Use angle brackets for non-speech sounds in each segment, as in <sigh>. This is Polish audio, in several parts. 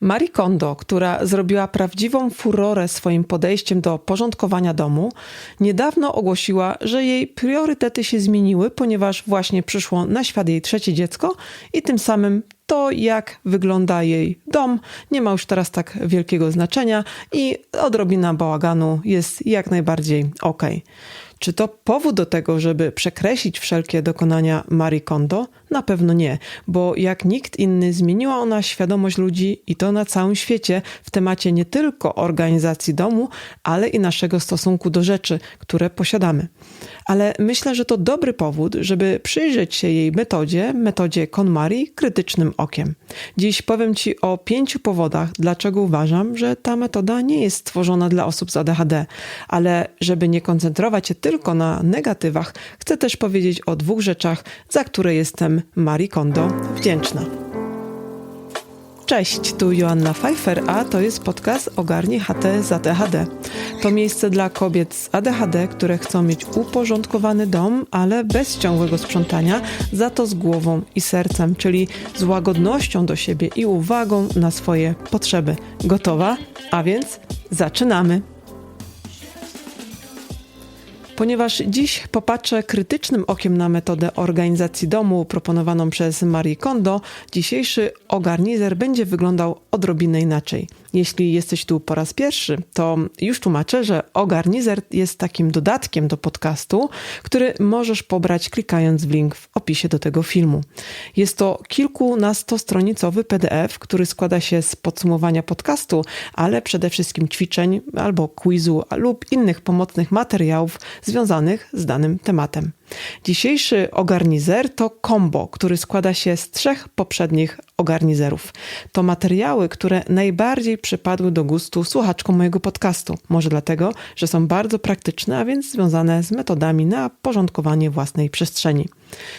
Marie Kondo, która zrobiła prawdziwą furorę swoim podejściem do porządkowania domu, niedawno ogłosiła, że jej priorytety się zmieniły, ponieważ właśnie przyszło na świat jej trzecie dziecko i tym samym to, jak wygląda jej dom, nie ma już teraz tak wielkiego znaczenia i odrobina bałaganu jest jak najbardziej ok. Czy to powód do tego, żeby przekreślić wszelkie dokonania Marie Kondo? Na pewno nie, bo jak nikt inny zmieniła ona świadomość ludzi i to na całym świecie w temacie nie tylko organizacji domu, ale i naszego stosunku do rzeczy, które posiadamy. Ale myślę, że to dobry powód, żeby przyjrzeć się jej metodzie, metodzie KonMari, krytycznym okiem. Dziś powiem Ci o pięciu powodach, dlaczego uważam, że ta metoda nie jest stworzona dla osób z ADHD, ale żeby nie koncentrować się tylko na negatywach, chcę też powiedzieć o dwóch rzeczach, za które jestem Marie Kondo wdzięczna. Cześć, tu Joanna Pfeiffer, a to jest podcast Ogarnij HT z ADHD. To miejsce dla kobiet z ADHD, które chcą mieć uporządkowany dom, ale bez ciągłego sprzątania, za to z głową i sercem, czyli z łagodnością do siebie i uwagą na swoje potrzeby. Gotowa? A więc zaczynamy! Ponieważ dziś popatrzę krytycznym okiem na metodę organizacji domu proponowaną przez Marie Kondo, dzisiejszy ogarnizer będzie wyglądał odrobinę inaczej. Jeśli jesteś tu po raz pierwszy, to już tłumaczę, że ogarnizer jest takim dodatkiem do podcastu, który możesz pobrać klikając w link w opisie do tego filmu. Jest to kilkunastostronicowy PDF, który składa się z podsumowania podcastu, ale przede wszystkim ćwiczeń albo quizu lub innych pomocnych materiałów związanych z danym tematem. Dzisiejszy ogarnizer to combo, który składa się z trzech poprzednich ogarnizerów. To materiały, które najbardziej przypadły do gustu słuchaczkom mojego podcastu. Może dlatego, że są bardzo praktyczne, a więc związane z metodami na porządkowanie własnej przestrzeni.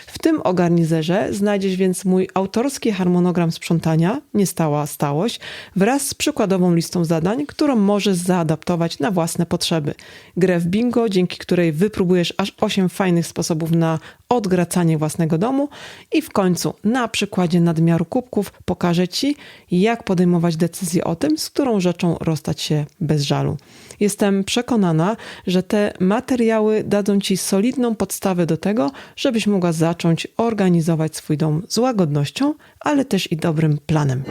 W tym ogarnizerze znajdziesz więc mój autorski harmonogram sprzątania, niestała stałość, wraz z przykładową listą zadań, którą możesz zaadaptować na własne potrzeby. Grę w bingo, dzięki której wypróbujesz aż 8 fajnych sposobów na odgracanie własnego domu i w końcu na przykładzie nadmiaru kubków pokażę Ci, jak podejmować decyzję o tym, z którą rzeczą rozstać się bez żalu. Jestem przekonana, że te materiały dadzą Ci solidną podstawę do tego, żebyś mogła zacząć organizować swój dom z łagodnością, ale też i dobrym planem.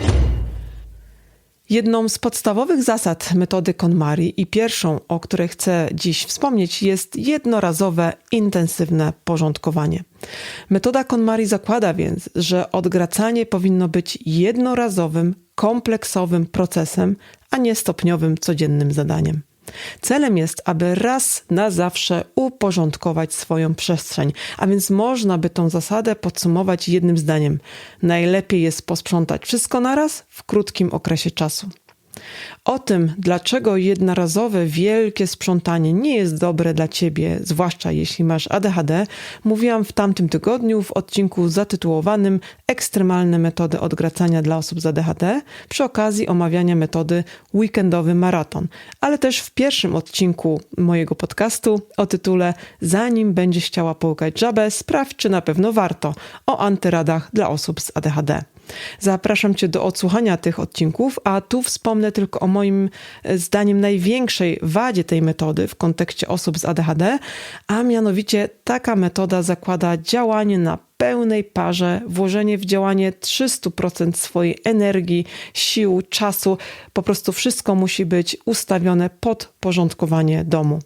Jedną z podstawowych zasad metody KonMari i pierwszą, o której chcę dziś wspomnieć, jest jednorazowe, intensywne porządkowanie. Metoda KonMari zakłada więc, że odgracanie powinno być jednorazowym, kompleksowym procesem, a nie stopniowym, codziennym zadaniem. Celem jest, aby raz na zawsze uporządkować swoją przestrzeń, a więc można by tą zasadę podsumować jednym zdaniem. Najlepiej jest posprzątać wszystko naraz w krótkim okresie czasu. O tym, dlaczego jednorazowe, wielkie sprzątanie nie jest dobre dla ciebie, zwłaszcza jeśli masz ADHD, mówiłam w tamtym tygodniu w odcinku zatytułowanym Ekstremalne metody odgracania dla osób z ADHD przy okazji omawiania metody Weekendowy Maraton, ale też w pierwszym odcinku mojego podcastu o tytule Zanim będziesz chciała połykać żabę, sprawdź, czy na pewno warto o antyradach dla osób z ADHD. Zapraszam Cię do odsłuchania tych odcinków, a tu wspomnę tylko o moim e, zdaniem największej wadzie tej metody w kontekście osób z ADHD, a mianowicie taka metoda zakłada działanie na pełnej parze, włożenie w działanie 300% swojej energii, sił, czasu. Po prostu wszystko musi być ustawione pod porządkowanie domu.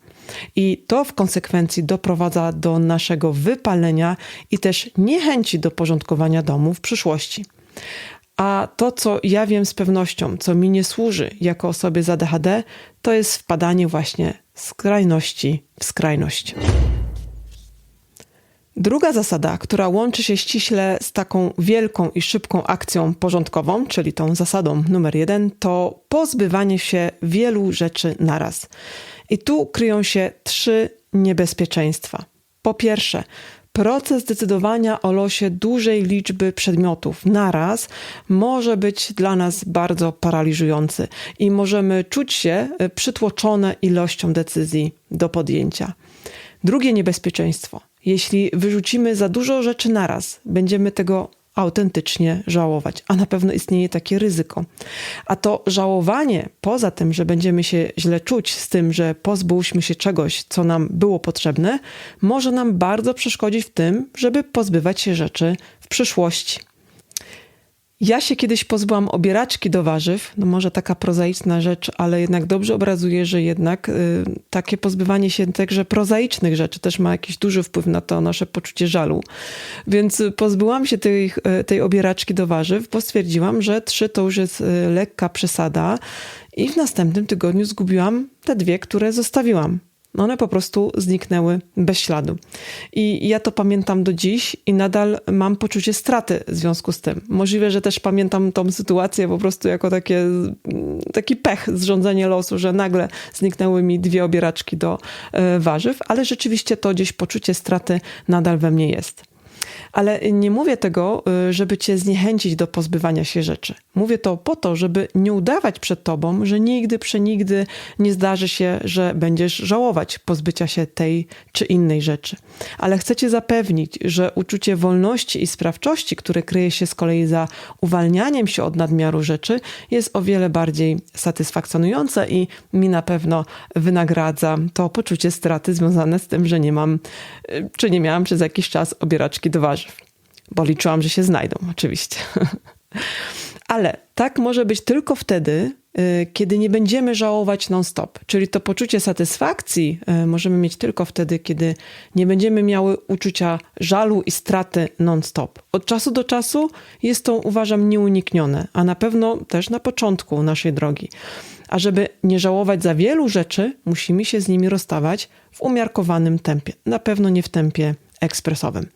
I to w konsekwencji doprowadza do naszego wypalenia i też niechęci do porządkowania domu w przyszłości. A to, co ja wiem z pewnością, co mi nie służy jako osobie z ADHD, to jest wpadanie właśnie z skrajności w skrajność. Druga zasada, która łączy się ściśle z taką wielką i szybką akcją porządkową, czyli tą zasadą numer jeden, to pozbywanie się wielu rzeczy naraz. I tu kryją się trzy niebezpieczeństwa. Po pierwsze, proces decydowania o losie dużej liczby przedmiotów naraz może być dla nas bardzo paraliżujący i możemy czuć się e, przytłoczone ilością decyzji do podjęcia. Drugie niebezpieczeństwo. Jeśli wyrzucimy za dużo rzeczy naraz, będziemy tego autentycznie żałować, a na pewno istnieje takie ryzyko. A to żałowanie, poza tym, że będziemy się źle czuć z tym, że pozbyliśmy się czegoś, co nam było potrzebne, może nam bardzo przeszkodzić w tym, żeby pozbywać się rzeczy w przyszłości. Ja się kiedyś pozbyłam obieraczki do warzyw, no może taka prozaiczna rzecz, ale jednak dobrze obrazuje, że jednak y, takie pozbywanie się także prozaicznych rzeczy też ma jakiś duży wpływ na to nasze poczucie żalu. Więc pozbyłam się tej, y, tej obieraczki do warzyw, bo stwierdziłam, że trzy to już jest y, lekka przesada i w następnym tygodniu zgubiłam te dwie, które zostawiłam. No one po prostu zniknęły bez śladu. I ja to pamiętam do dziś i nadal mam poczucie straty w związku z tym. Możliwe, że też pamiętam tą sytuację po prostu jako takie, taki pech, zrządzenie losu, że nagle zniknęły mi dwie obieraczki do e, warzyw, ale rzeczywiście to gdzieś poczucie straty nadal we mnie jest. Ale nie mówię tego, y, żeby cię zniechęcić do pozbywania się rzeczy. Mówię to po to, żeby nie udawać przed tobą, że nigdy, przenigdy nie zdarzy się, że będziesz żałować pozbycia się tej czy innej rzeczy. Ale chcę cię zapewnić, że uczucie wolności i sprawczości, które kryje się z kolei za uwalnianiem się od nadmiaru rzeczy, jest o wiele bardziej satysfakcjonujące i mi na pewno wynagradza to poczucie straty związane z tym, że nie mam, y, czy nie miałam przez jakiś czas obieraczki do warzyw. Bo liczyłam, że się znajdą, oczywiście. <laughs> Ale tak może być tylko wtedy, y, kiedy nie będziemy żałować non-stop. Czyli to poczucie satysfakcji y, możemy mieć tylko wtedy, kiedy nie będziemy miały uczucia żalu i straty non-stop. Od czasu do czasu jest to, uważam, nieuniknione, a na pewno też na początku naszej drogi. A żeby nie żałować za wielu rzeczy, musimy się z nimi rozstawać w umiarkowanym tempie. Na pewno nie w tempie ekspresowym.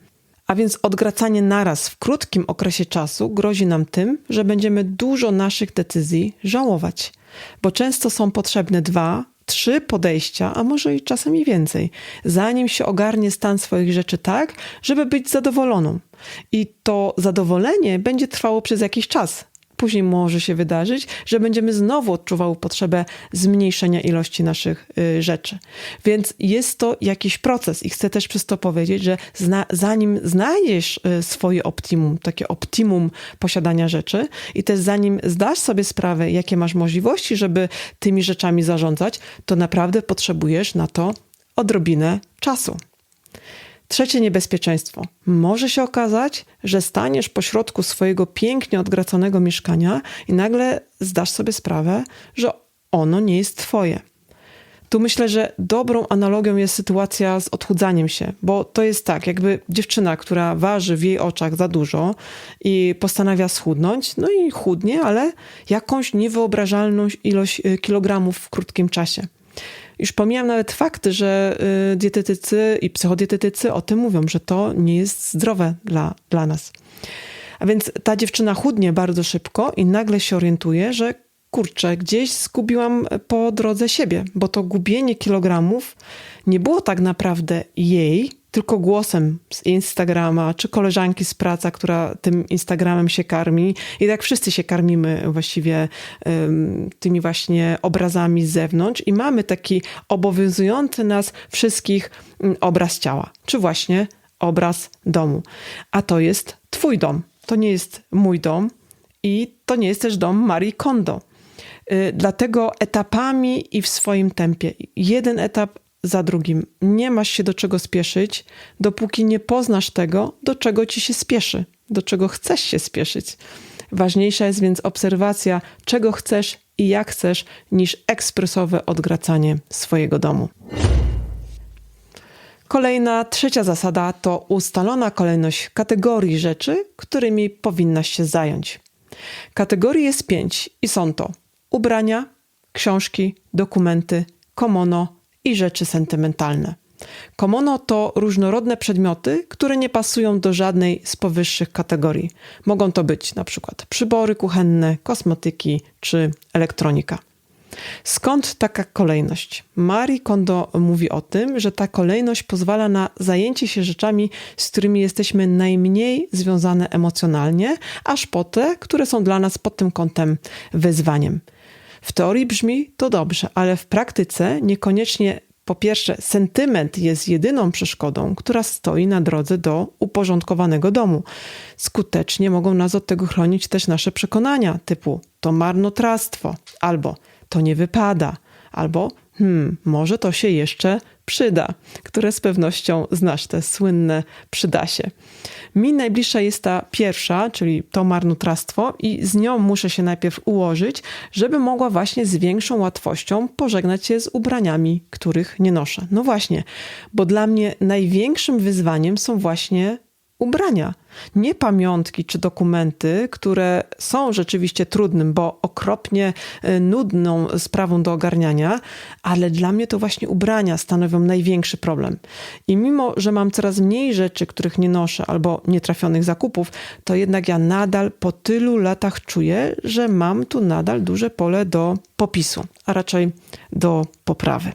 A więc odgracanie naraz w krótkim okresie czasu grozi nam tym, że będziemy dużo naszych decyzji żałować, bo często są potrzebne dwa, trzy podejścia, a może i czasem i więcej, zanim się ogarnie stan swoich rzeczy tak, żeby być zadowoloną. I to zadowolenie będzie trwało przez jakiś czas, później może się wydarzyć, że będziemy znowu odczuwały potrzebę zmniejszenia ilości naszych y, rzeczy. Więc jest to jakiś proces i chcę też przez to powiedzieć, że zna, zanim znajdziesz y, swoje optimum, takie optimum posiadania rzeczy i też zanim zdasz sobie sprawę, jakie masz możliwości, żeby tymi rzeczami zarządzać, to naprawdę potrzebujesz na to odrobinę czasu. Trzecie niebezpieczeństwo. Może się okazać, że staniesz pośrodku swojego pięknie odgraconego mieszkania i nagle zdasz sobie sprawę, że ono nie jest twoje. Tu myślę, że dobrą analogią jest sytuacja z odchudzaniem się, bo to jest tak, jakby dziewczyna, która waży w jej oczach za dużo i postanawia schudnąć, no i chudnie, ale jakąś niewyobrażalną ilość y, kilogramów w krótkim czasie. Już pomijam nawet fakt, że y, dietetycy i psychodietetycy o tym mówią, że to nie jest zdrowe dla, dla nas. A więc ta dziewczyna chudnie bardzo szybko i nagle się orientuje, że kurczę, gdzieś zgubiłam po drodze siebie, bo to gubienie kilogramów nie było tak naprawdę jej, tylko głosem z Instagrama, czy koleżanki z pracy, która tym Instagramem się karmi. I tak wszyscy się karmimy właściwie um, tymi właśnie obrazami z zewnątrz i mamy taki obowiązujący nas wszystkich um, obraz ciała, czy właśnie obraz domu. A to jest twój dom. To nie jest mój dom i to nie jest też dom Marii Kondo. Y, dlatego etapami i w swoim tempie. Jeden etap za drugim. Nie masz się do czego spieszyć, dopóki nie poznasz tego, do czego ci się spieszy, do czego chcesz się spieszyć. Ważniejsza jest więc obserwacja, czego chcesz i jak chcesz, niż ekspresowe odgracanie swojego domu. Kolejna, trzecia zasada to ustalona kolejność kategorii rzeczy, którymi powinnaś się zająć. Kategorii jest pięć i są to ubrania, książki, dokumenty, komono, i rzeczy sentymentalne. Komono to różnorodne przedmioty, które nie pasują do żadnej z powyższych kategorii. Mogą to być przykład przybory kuchenne, kosmetyki czy elektronika. Skąd taka kolejność? Marie Kondo mówi o tym, że ta kolejność pozwala na zajęcie się rzeczami, z którymi jesteśmy najmniej związane emocjonalnie, aż po te, które są dla nas pod tym kątem wyzwaniem. W teorii brzmi to dobrze, ale w praktyce niekoniecznie po pierwsze, sentyment jest jedyną przeszkodą, która stoi na drodze do uporządkowanego domu. Skutecznie mogą nas od tego chronić też nasze przekonania, typu to marnotrawstwo, albo to nie wypada, albo hmm, może to się jeszcze przyda, które z pewnością znasz, te słynne przyda się. Mi najbliższa jest ta pierwsza, czyli to marnotrawstwo i z nią muszę się najpierw ułożyć, żeby mogła właśnie z większą łatwością pożegnać się z ubraniami, których nie noszę. No właśnie, bo dla mnie największym wyzwaniem są właśnie ubrania. Nie pamiątki czy dokumenty, które są rzeczywiście trudnym, bo okropnie y, nudną sprawą do ogarniania, ale dla mnie to właśnie ubrania stanowią największy problem. I mimo, że mam coraz mniej rzeczy, których nie noszę, albo nietrafionych zakupów, to jednak ja nadal po tylu latach czuję, że mam tu nadal duże pole do popisu, a raczej do poprawy.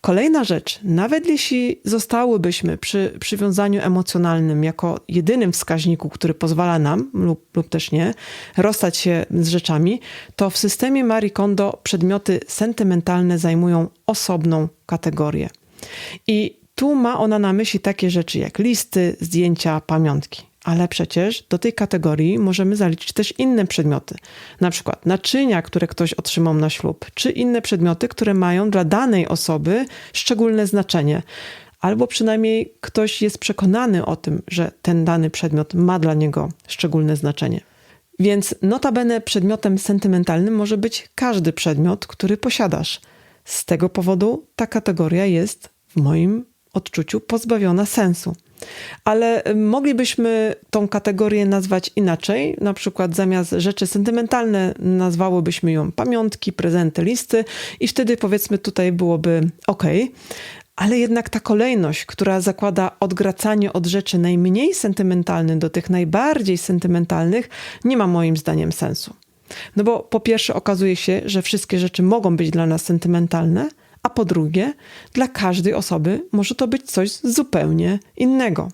Kolejna rzecz, nawet jeśli zostałybyśmy przy przywiązaniu emocjonalnym jako jedynym wskaźniku, który pozwala nam, lub, lub też nie, rozstać się z rzeczami, to w systemie Marie Kondo przedmioty sentymentalne zajmują osobną kategorię. I tu ma ona na myśli takie rzeczy jak listy, zdjęcia, pamiątki. Ale przecież do tej kategorii możemy zaliczyć też inne przedmioty, na przykład naczynia, które ktoś otrzymał na ślub, czy inne przedmioty, które mają dla danej osoby szczególne znaczenie, albo przynajmniej ktoś jest przekonany o tym, że ten dany przedmiot ma dla niego szczególne znaczenie. Więc notabene przedmiotem sentymentalnym może być każdy przedmiot, który posiadasz. Z tego powodu ta kategoria jest w moim odczuciu pozbawiona sensu. Ale y, moglibyśmy tą kategorię nazwać inaczej. Na przykład zamiast rzeczy sentymentalne nazwałobyśmy ją pamiątki, prezenty, listy i wtedy powiedzmy tutaj byłoby ok. Ale jednak ta kolejność, która zakłada odgracanie od rzeczy najmniej sentymentalnych do tych najbardziej sentymentalnych, nie ma moim zdaniem sensu. No bo po pierwsze okazuje się, że wszystkie rzeczy mogą być dla nas sentymentalne, a po drugie, dla każdej osoby może to być coś zupełnie innego.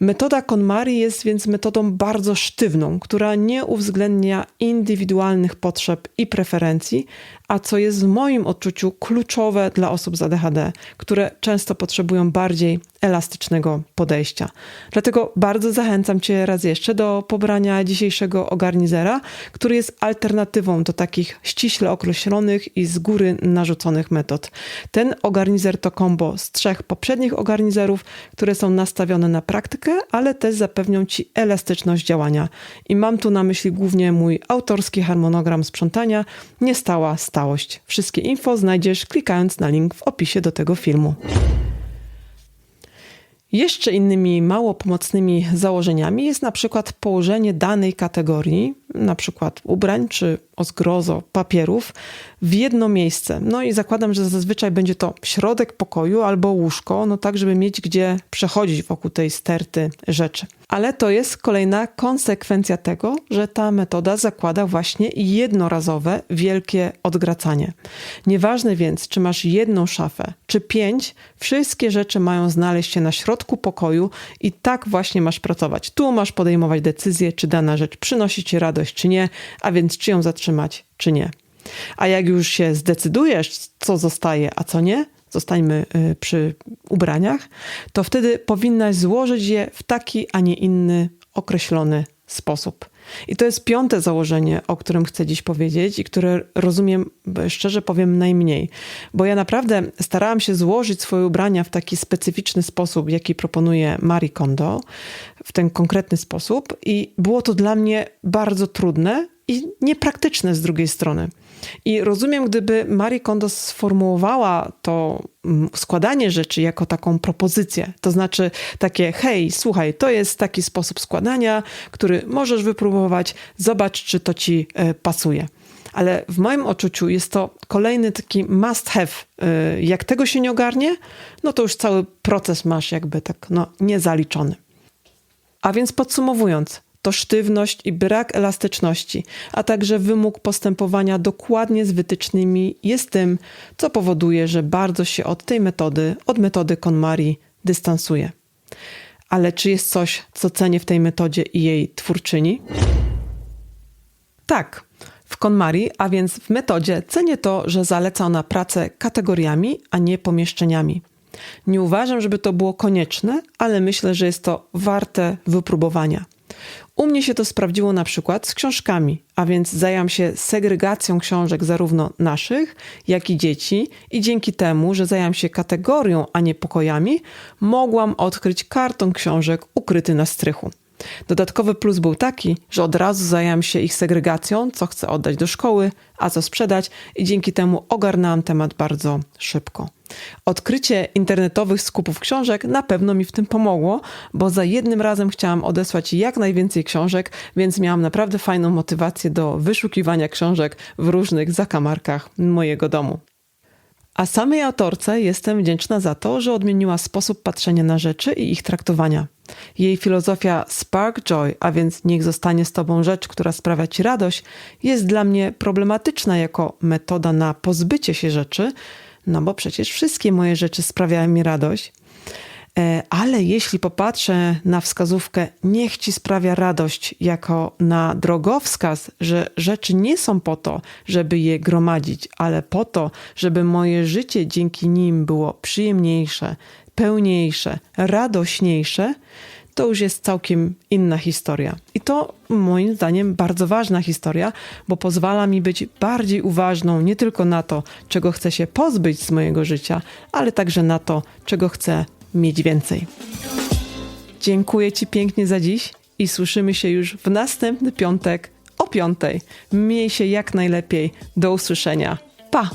Metoda KonMari jest więc metodą bardzo sztywną, która nie uwzględnia indywidualnych potrzeb i preferencji, a co jest w moim odczuciu kluczowe dla osób z ADHD, które często potrzebują bardziej elastycznego podejścia. Dlatego bardzo zachęcam Cię raz jeszcze do pobrania dzisiejszego ogarnizera, który jest alternatywą do takich ściśle określonych i z góry narzuconych metod. Ten ogarnizer to kombo z trzech poprzednich ogarnizerów, które są nastawione na praktykę, ale też zapewnią Ci elastyczność działania. I mam tu na myśli głównie mój autorski harmonogram sprzątania, niestała stałość. Wszystkie info znajdziesz klikając na link w opisie do tego filmu. Jeszcze innymi mało pomocnymi założeniami jest na przykład położenie danej kategorii, na przykład ubrań czy o zgrozo papierów, w jedno miejsce. No i zakładam, że zazwyczaj będzie to środek pokoju albo łóżko, no tak, żeby mieć gdzie przechodzić wokół tej sterty rzeczy. Ale to jest kolejna konsekwencja tego, że ta metoda zakłada właśnie jednorazowe, wielkie odgracanie. Nieważne więc, czy masz jedną szafę, czy pięć, wszystkie rzeczy mają znaleźć się na środku pokoju i tak właśnie masz pracować. Tu masz podejmować decyzję, czy dana rzecz przynosi ci radość, czy nie, a więc czy ją zatrzymać, czy nie. A jak już się zdecydujesz, co zostaje, a co nie, zostańmy y, przy ubraniach, to wtedy powinnaś złożyć je w taki, a nie inny określony sposób. I to jest piąte założenie, o którym chcę dziś powiedzieć i które rozumiem, szczerze powiem, najmniej. Bo ja naprawdę starałam się złożyć swoje ubrania w taki specyficzny sposób, jaki proponuje Marie Kondo, w ten konkretny sposób, i było to dla mnie bardzo trudne i niepraktyczne z drugiej strony. I rozumiem, gdyby Marie Kondo sformułowała to mm, składanie rzeczy jako taką propozycję, to znaczy takie, hej, słuchaj, to jest taki sposób składania, który możesz wypróbować, zobacz, czy to ci e, pasuje. Ale w moim odczuciu jest to kolejny taki must have. E, jak tego się nie ogarnie, no to już cały proces masz jakby tak no, niezaliczony. A więc podsumowując, to sztywność i brak elastyczności, a także wymóg postępowania dokładnie z wytycznymi jest tym, co powoduje, że bardzo się od tej metody, od metody KonMari dystansuje. Ale czy jest coś, co cenię w tej metodzie i jej twórczyni? Tak. W KonMari, a więc w metodzie, cenię to, że zaleca ona pracę kategoriami, a nie pomieszczeniami. Nie uważam, żeby to było konieczne, ale myślę, że jest to warte wypróbowania. U mnie się to sprawdziło na przykład z książkami, a więc zajęłam się segregacją książek zarówno naszych, jak i dzieci i dzięki temu, że zajęłam się kategorią, a nie pokojami, mogłam odkryć karton książek ukryty na strychu. Dodatkowy plus był taki, że od razu zajęłam się ich segregacją, co chcę oddać do szkoły, a co sprzedać i dzięki temu ogarnęłam temat bardzo szybko. Odkrycie internetowych skupów książek na pewno mi w tym pomogło, bo za jednym razem chciałam odesłać jak najwięcej książek, więc miałam naprawdę fajną motywację do wyszukiwania książek w różnych zakamarkach mojego domu. A samej autorce jestem wdzięczna za to, że odmieniła sposób patrzenia na rzeczy i ich traktowania. Jej filozofia Spark Joy, a więc niech zostanie z tobą rzecz, która sprawia ci radość, jest dla mnie problematyczna jako metoda na pozbycie się rzeczy, no bo przecież wszystkie moje rzeczy sprawiają mi radość. E, Ale jeśli popatrzę na wskazówkę niech ci sprawia radość jako na drogowskaz, że rzeczy nie są po to, żeby je gromadzić, ale po to, żeby moje życie dzięki nim było przyjemniejsze, pełniejsze, radośniejsze, to już jest całkiem inna historia. I to moim zdaniem bardzo ważna historia, bo pozwala mi być bardziej uważną nie tylko na to, czego chcę się pozbyć z mojego życia, ale także na to, czego chcę mieć więcej. Dziękuję Ci pięknie za dziś i słyszymy się już w następny piątek o piątej. Miej się jak najlepiej. Do usłyszenia. Pa!